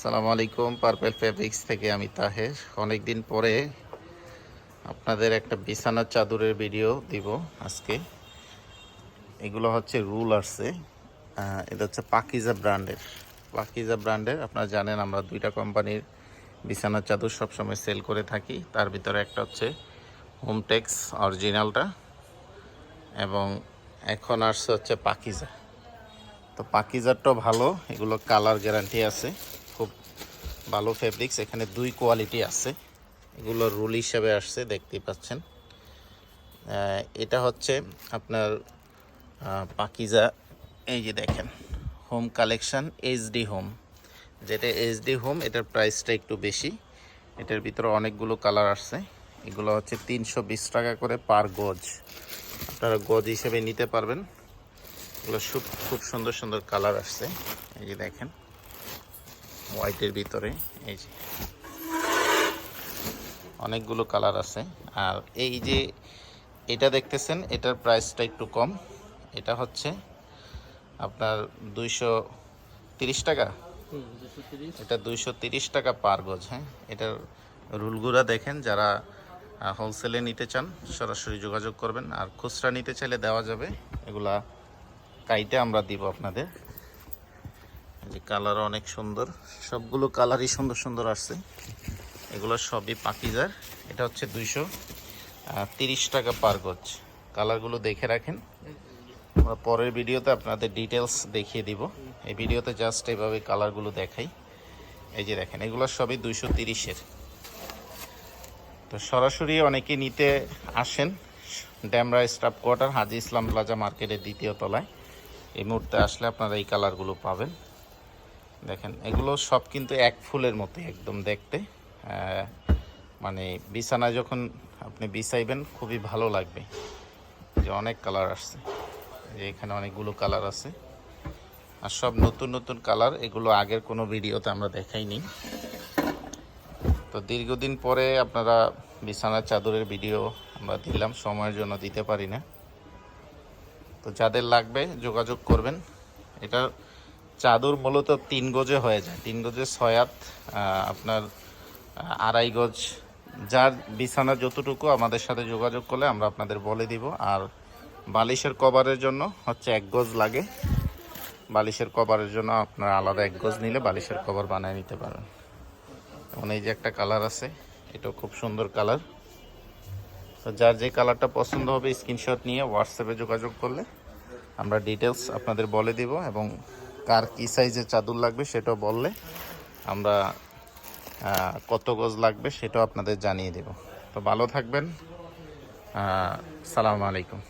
আসসালামু আলাইকুম purple fabrics থেকে আমি তাহের। অনেক দিন পরে আপনাদের একটা বিছানার চাদরের ভিডিও দিব আজকে। এগুলো হচ্ছে রুল আসছে এটা হচ্ছে পাকিজা ব্র্যান্ডের পাকিজা ব্র্যান্ডের আপনারা জানেন আমরা দুইটা কোম্পানির বিছানার চাদর সবসময় সেল করে থাকি। তার ভিতরে একটা হচ্ছে হোমটেক্স অরিজিনালটা এবং এখন আসছে হচ্ছে পাকিজা তো পাকিজারটাও ভালো, এগুলো কালার গ্যারান্টি আছে। ভালো ফেব্রিক্স এখানে দুই কোয়ালিটি আছে। এগুলো রুল হিসাবে আসছে, দেখতেই পাচ্ছেন। এটা হচ্ছে আপনার পাকিজা, এই যে দেখেন হোম কালেকশন এইচডি হোম যেটা এইচডি হোম এটার প্রাইসটা একটু বেশি। এটার ভিতরে অনেকগুলো কালার আসছে। এগুলো হচ্ছে তিনশো বিশ টাকা করে পার গজ। আপনারা গজ হিসেবে নিতে পারবেন। এগুলো খুব খুব সুন্দর সুন্দর কালার আসছে। এই যে দেখেন। হোয়াইটের ভিতরে এই যে। অনেকগুলো কালার আছে। আর এই যে এটা দেখতেছেন এটার প্রাইসটা একটু কম। এটা হচ্ছে আপনার দুইশো তিরিশ টাকা। এটা দুইশো তিরিশ টাকা পার গজ হ্যাঁ। এটার রুলগুলা দেখেন যারা হোলসেলে নিতে চান সরাসরি যোগাযোগ করবেন। আর খুচরা নিতে চাইলে দেওয়া যাবে। এগুলা কাইটে আমরা দিব আপনাদের। কালার অনেক সুন্দর। সবগুলো কালারই সুন্দর সুন্দর আসছে। এগুলো সবই পাকিজার। এটা হচ্ছে দুইশো তিরিশ টাকা পার গজ। কালারগুলো দেখে রাখেন। আমরা পরের ভিডিওতে আপনাদের ডিটেলস দেখিয়ে দিব। এই ভিডিওতে জাস্ট এইভাবে কালারগুলো দেখাই। এই যে দেখেন, এগুলো সবই দুইশো তিরিশের। তো সরাসরি অনেকে নিতে আসেন Demra staff quarter, Haji Islam plaza মার্কেটের দ্বিতীয় তলায়। এই মুহূর্তে আসলে আপনারা এই কালারগুলো পাবেন। দেখেন, এগুলো সব কিন্তু এক ফুলের মতো একদম দেখতে। মানে বিছানায় যখন আপনি বিছাইবেন, খুবই ভালো লাগবে। যে অনেক কালার আসছে। যে এখানে অনেকগুলো কালার আছে। আর সব নতুন নতুন কালার, এগুলো আগের কোনো ভিডিওতে আমরা দেখাইনি। তো দীর্ঘদিন পরে আপনারা বিছানার চাদরের ভিডিও আমরা দিলাম, সময়ের জন্য দিতে পারি না। তো যাদের লাগবে যোগাযোগ করবেন। এটা চাদর মূলত তিন গজে হয়ে যায়। তিন গজে ছয় হাত আহ, আপনার আড়াই গজ। যার বিছানা যতটুকু আমাদের সাথে যোগাযোগ করলে আমরা আপনাদের বলে দিব। আর বালিশের কভারের জন্য হচ্ছে এক গজ লাগে। বালিশের কভারের জন্য আপনার আলাদা এক গজ নিলে বালিশের কভার বানিয়ে নিতে পারেন। যেমন এই যে একটা কালার আছে এটাও খুব সুন্দর কালার। তো যার যে কালারটা পছন্দ হবে স্ক্রিনশট নিয়ে হোয়াটসঅ্যাপে যোগাযোগ করলে আমরা ডিটেলস আপনাদের বলে দিব এবং কার কী সাইজের চাদর লাগবে সেটাও বললে আমরা কত গজ লাগবে সেটাও আপনাদের জানিয়ে দেব। তো ভালো থাকবেন। সালাম আলাইকুম।